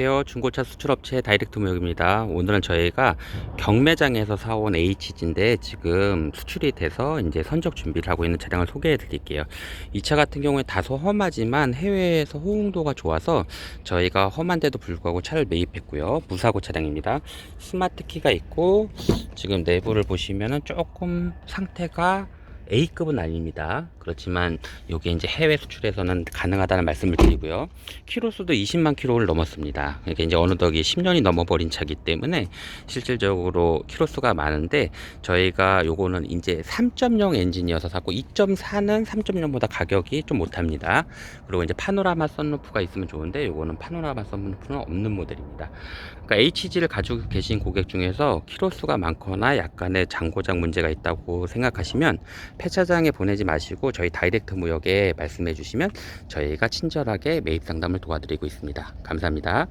안녕하세요. 중고차 수출업체 다이렉트 무역입니다. 오늘은 저희가 경매장에서 사온 H진인데 지금 수출이 돼서 이제 선적 준비를 하고 있는 차량을 소개해 드릴게요. 이 차 같은 경우에 다소 험하지만 해외에서 호응도가 좋아서 저희가 험한데도 불구하고 차를 매입했고요. 무사고 차량입니다. 스마트 키가 있고 지금 내부를 보시면은 조금 상태가 A급은 아닙니다. 그렇지만 이게 이제 해외 수출에서는 가능하다는 말씀을 드리고요. 키로수도 20만 키로를 넘었습니다. 그러니까 이제 어느덧이 10년이 넘어버린 차기 때문에 실질적으로 키로수가 많은데 저희가 요거는 이제 3.0 엔진이어서 샀고 2.4는 3.0보다 가격이 좀 못합니다. 그리고 이제 파노라마 선루프가 있으면 좋은데 요거는 파노라마 선루프는 없는 모델입니다. 그러니까 HG를 가지고 계신 고객 중에서 키로수가 많거나 약간의 장고장 문제가 있다고 생각하시면 폐차장에 보내지 마시고 저희 다이렉트 무역에 말씀해 주시면 저희가 친절하게 매입 상담을 도와드리고 있습니다. 감사합니다.